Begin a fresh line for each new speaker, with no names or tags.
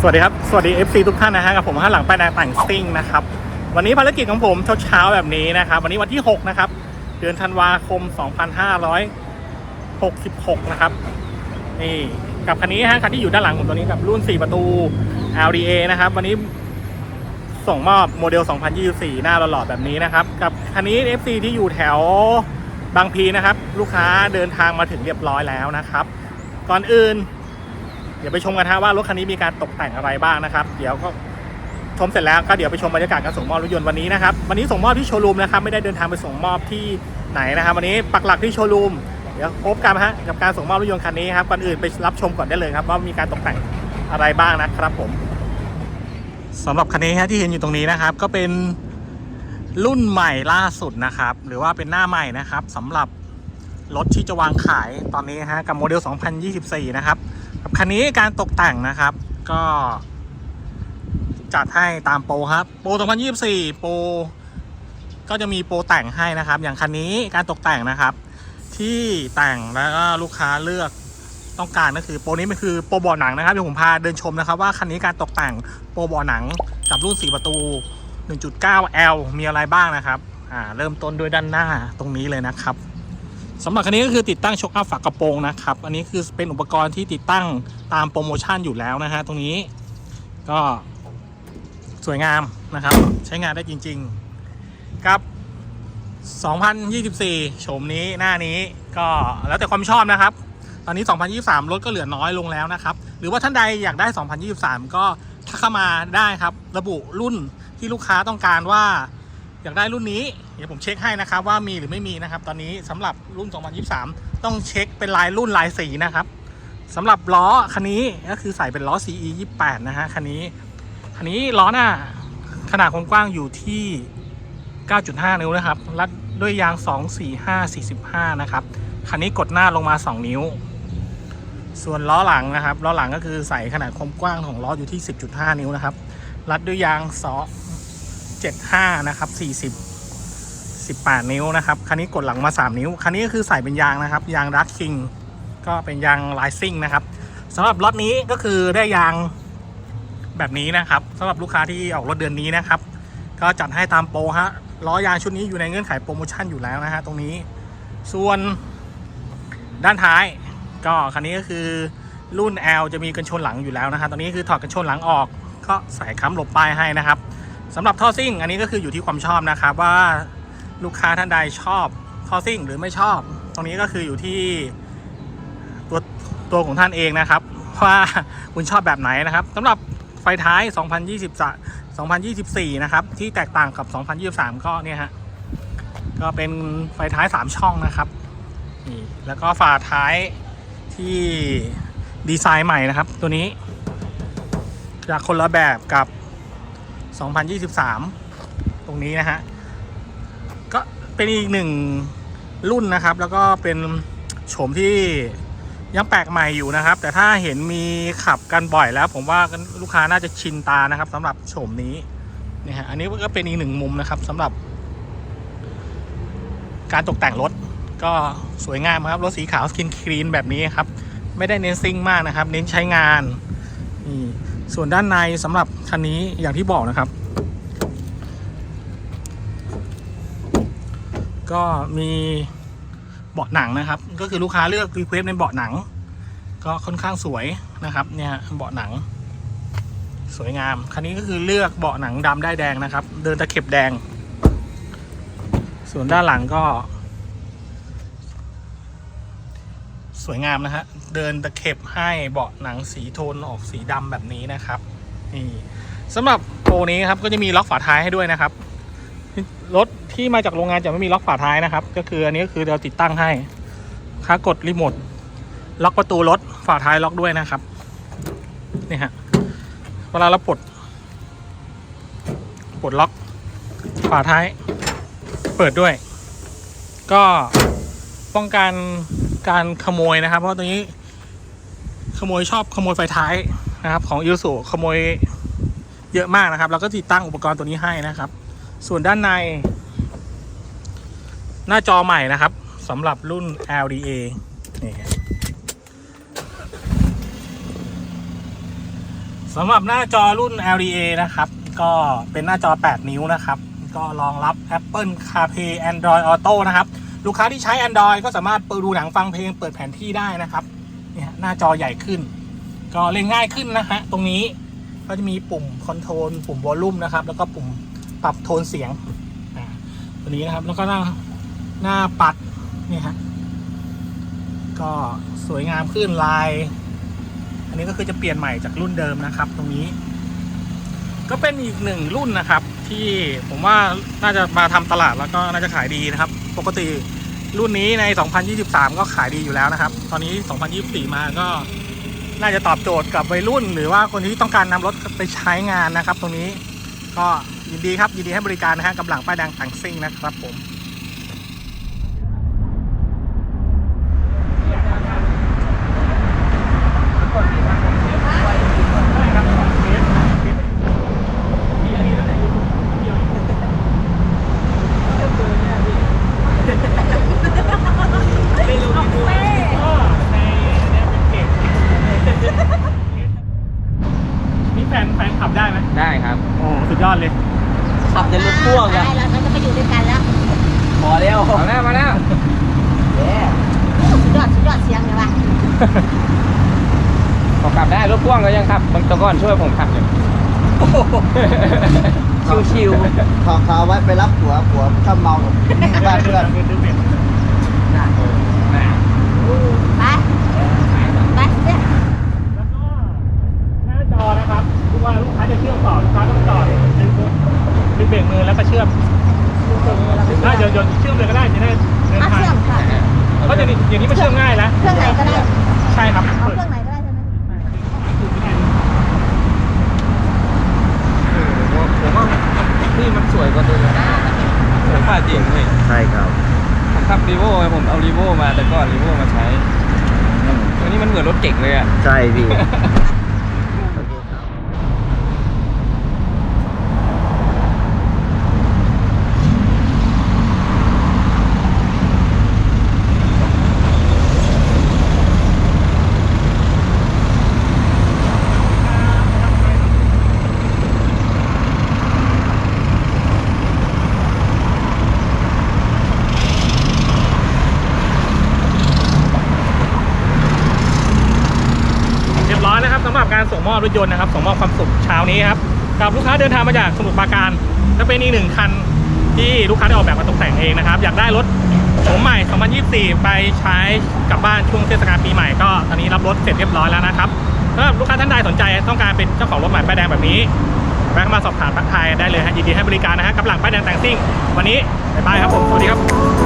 สวัสดีครับ สวัสดี FC ทุกท่านนะฮะกับผมห้าหลังไป้ายแต่งซิ่งนะครับ วันนี้ภารกิจของผมเช้าๆแบบนี้นะครับ วันนี้วันที่ 6 นะครับ เดือนธันวาคม 2566 นะครับ นี่กับคันนี้ฮะคันที่อยู่ด้านหลังผมตัวนี้กับรุ่น 4 ประตู LDA นะครับ วันนี้ส่งมอบโมเดล 2024 หน้าหล่อๆแบบนี้นะครับ กับคันนี้ FC ที่อยู่แถวบางพีนะครับ ลูกค้าเดินทางมาถึงเรียบร้อยแล้วนะครับ ก่อนอื่น เดี๋ยวไปชมกันฮะว่ารถคันนี้มีการตกแต่งอะไรบ้างนะครับ เดี๋ยวก็ชมเสร็จแล้วก็เดี๋ยวไปชมบรรยากาศการส่งมอบรถยนต์วันนี้นะครับวันนี้ส่งมอบที่โชว์รูมนะครับไม่ได้เดินทางไปส่งมอบที่ไหนนะครับวันนี้ปักหลักที่โชว์รูมเดี๋ยวพบกันฮะกับการส่งมอบรถยนต์คันนี้ครับก่อนอื่นไปรับชมก่อนได้เลยครับว่ามีการตกแต่งอะไรบ้างนะครับผมสำหรับคันนี้ฮะที่เห็นอยู่ตรงนี้นะครับ ก็เป็นรุ่นใหม่ล่าสุดนะครับ หรือว่าเป็นหน้าใหม่นะครับสำหรับรถที่จะวางขายตอนนี้ฮะกับโมเดล 2024 นะครับ กับคันนี้การตกแต่งนะครับ ก็จัดให้ตามโปรครับ โปร 2024 โปร ก็จะมีโปรแต่งให้นะครับ อย่างคันนี้การตกแต่งนะครับ ที่แต่งแล้วก็ลูกค้าเลือกต้องการก็คือโปรนี้มันคือโปรเบาหนังนะครับเดี๋ยวผมพาเดินชมนะครับ ว่าคันนี้การตกแต่งโปรเบาหนังกับรุ่น 4 ประตู 1.9L มีอะไรบ้างนะครับ อ่า เริ่มต้นด้วยด้านหน้าตรงนี้เลยนะครับ สำหรับคันนี้ก็คือติดตั้งช็อคอัพฝากระโปรงนะครับ อันนี้คือเป็นอุปกรณ์ที่ติดตั้งตามโปรโมชั่นอยู่แล้วนะฮะตรงนี้ก็สวยงามนะครับ ใช้งานได้จริงๆกับ 2024 โฉมนี้หน้านี้ก็แล้วแต่ความชอบนะครับ ตอนนี้ 2023 รถก็เหลือน้อยลงแล้วนะครับ หรือว่าท่านใดอยากได้ 2023 ก็ทักเข้ามาได้ครับ ระบุรุ่นที่ลูกค้าต้องการว่า อยากได้รุ่นนี้ เดี๋ยวผมเช็คให้นะครับว่ามีหรือไม่มีนะครับ ตอนนี้สำหรับรุ่น 2023 ต้องเช็คเป็นลายรุ่นลายสีนะครับสำหรับล้อคันนี้ก็คือใส่เป็นล้อ CE 28นะฮะคันนี้คันนี้ล้อหน้าขนาดความกว้างอยู่ที่ 9.5 นิ้วนะครับรัดด้วยยาง 245 45 นะครับ คันนี้กดหน้าลงมา 2 นิ้ว ส่วนล้อหลังนะครับ ล้อหลังก็คือใส่ขนาดความกว้างของล้ออยู่ที่ 10.5 นิ้วนะครับ รัดด้วยยางซอ 75 นะครับ 40 18 นิ้วนะครับ คันนี้กดหลังมา 3 นิ้ว คันนี้ก็คือใส่เป็นยางนะครับ ยางรัดคิง ก็เป็นยางลายซิ่งนะครับสำหรับรถนี้ก็คือได้ยางแบบนี้นะครับสำหรับลูกค้าที่ออกรถเดือนนี้นะครับ ก็จัดให้ตามโปรฮะล้อยางชุดนี้อยู่ในเงื่อนไขโปรโมชั่นอยู่แล้วนะฮะตรงนี้ ส่วนด้านท้ายก็คันนี้ก็คือรุ่น L จะมีกันชนหลังอยู่แล้วนะฮะตอนนี้คือถอดกันชนหลังออก ก็ใส่ค้ำหลบป้ายให้นะครับ สำหรับท่อซิ่ง อันนี้ก็คืออยู่ที่ความชอบนะครับว่าลูกค้าท่านใดชอบท่อซิ่งหรือไม่ชอบ ตรงนี้ก็คืออยู่ที่ตัวตัวของท่านเองนะครับ ว่าคุณชอบแบบไหนนะครับสำหรับไฟท้าย 2020 2024 นะครับ ที่แตกต่างกับ 2023 ก็เนี่ยฮะก็เป็นไฟท้าย 3 ช่องนะครับนี่แล้วก็ฝาท้ายที่ดีไซน์ใหม่นะครับ ตัวนี้จะคนละแบบกับ 2023 ตรงนี้นะฮะ ก็เป็นอีกหนึ่งรุ่นนะครับ แล้วก็เป็นโฉมที่ยังแปลกใหม่อยู่นะครับ แต่ถ้าเห็นมีขับกันบ่อยแล้ว ผมว่าลูกค้าน่าจะชินตานะครับสำหรับโฉมนี้นี่ฮะอันนี้ก็เป็นอีกหนึ่งมุมนะครับสำหรับ การตกแต่งรถก็สวยงามครับรถสีขาวสกินคลีนแบบนี้ครับ ไม่ได้เน้นซิ่งมากนะครับ เน้นใช้งานนี่ ส่วนด้านในสำหรับคันนี้อย่างที่บอกนะครับ ก็มีเบาะหนังนะครับ ก็คือลูกค้าเลือกรีเควสในเบาะหนัง ก็ค่อนข้างสวยนะครับ เนี่ยเบาะหนัง สวยงาม คันนี้ก็คือเลือกเบาะหนังดำได้แดงนะครับ เดินตะเข็บแดง ส่วนด้านหลังก็ สวยงามนะฮะ เดินตะเข็บให้เบาะหนังสีโทนออกสีดำแบบนี้นะครับนี่สำหรับโปรนี้ครับก็จะมีล็อกฝาท้ายให้ด้วยนะครับ รถที่มาจากโรงงานจะไม่มีล็อกฝาท้ายนะครับ ก็คืออันนี้ก็คือเราติดตั้งให้ค้ากดรีโมทล็อกประตูรถฝาท้ายล็อกด้วยนะครับนี่ฮะเวลาเราปลดปลดล็อกฝาท้าย เปิดด้วย ก็ป้องกัน การขโมยนะครับ เพราะตรงนี้ ขโมยชอบขโมยไฟท้ายนะครับ ของยูสุขโมยเยอะมากนะครับ เราก็ติดตั้งอุปกรณ์ตัวนี้ให้นะครับ ส่วนด้านใน หน้าจอใหม่นะครับสำหรับรุ่น LDA นี่สสำหรับหน้าจอรุ่น LDA นะครับ ก็เป็นหน้าจอ 8 นิ้วนะครับ ก็รองรับ Apple CarPlay Android Auto นะครับ ลูกค้าที่ใช้ Android ก็สามารถเปิดดูหนังฟังเพลงเปิดแผนที่ได้นะครับเนี่ยหน้าจอใหญ่ขึ้น ก็เล่นง่ายขึ้นนะฮะตรงนี้ก็จะมีปุ่มคอนโทรลปุ่มวอลลุ่มนะครับ แล้วก็ปุ่มปรับโทนเสียงอ่าตัวนี้นะครับ แล้วก็หน้าหน้าปัดเนี่ยฮะก็สวยงามขึ้นลาย อันนี้ก็คือจะเปลี่ยนใหม่จากรุ่นเดิมนะครับ ตรงนี้ ก็เป็นอีกหนึ่งรุ่นนะครับ ที่ผมว่าน่าจะมาทำตลาดแล้วก็น่าจะขายดีนะครับปกติรุ่นนี้ใน 2023 ก็ขายดีอยู่แล้วนะครับ ตอนนี้ 2024 มาก็น่าจะตอบโจทย์กับวัยรุ่น หรือว่าคนที่ต้องการนำรถไปใช้งานนะครับ ตรงนี้ก็ยินดีครับยินดีให้บริการนะฮะกำลังป้ายแดงต่งซิ่งนะครับผม นี่แฟนแฟนขับได้ไหม
ได้ครับ
โอ้สุ ดยอดเลย
ขับในรถพ่วง
ได้
อะ
แล้วเราจะไปอยู่ด้วยกันแล้ว
พอแล้วมาแล้วมาแล้ว
สุดยอดสุดยอดเสียงเลยวะ
ผมขับได้รถพ่วงก็ยังขับบางตะก้อนช่วยผมขับอยู่ชิว
เขาเขาเอาไว้ไปรับผัวผัวชอบเมาบ้านเพื่อน
ๆน่ะ
ไปไปเนี่ย
แล้วก็หน้าจอนะครับทุกว่าลูกค้าจะเชื่อมต่อลูกค้าต้องต่อดึงปุ๊บ ดึงเบรกมือแล้วก็เชื่อมถ้าเดี๋ยวเดี๋ยวเชื่อมเลยก็ได้จะได้เดิน
เอา
ทาง
เครื่องค่ะ
เพราะเดี๋ยวนี้อย่างนี้มันเชื่อมง่ายแล้ว
เครื่องไหนก็ได้
ใช่ครับ
เอา
เปิด
เครื่องไหนก็ได้ใช่ไหม
ผมว่าที่มันสวยกว่าตัวอื่นสวยกว่าจริงเลย
ใช่ครับ
ผมขับรีโวผมเอารีโวมาแต่ก่อนรีโวมาใช้ตัวนี้มันเหมือนรถเก่งเลยอะ
ใช่พี่
เรียบร้อยนะครับสำ หรับการส่งมอบรถยนต์นะครับส่งมอบความสุขเช้านี้ครับกับลูกค้าเดินทางมาจากสมุทรปราการและเป็นอีกหนึ่งคันที่ลูกค้าได้ออกแบบมาตกแต่งเองนะครับ อยากได้รถโฉมใหม่ 2024 ไปใช้กลับบ้านช่วงเทศกาลปีใหม่ก็ตอนนี้รับรถเสร็จเรียบร้อยแล้วนะครับถ้าลูกค้าท่านใดสนใจต้องการเป็นเจ้าของรถใหม่ป้ายแดงแบบนี้แวะมาสอบถามทักทายได้เลยฮะยินดีให้บริการนะฮะกับหลังป้ายแดงแต่งซิ่ง วันนี้บ๊ายบายครับผม สวัสดีครับ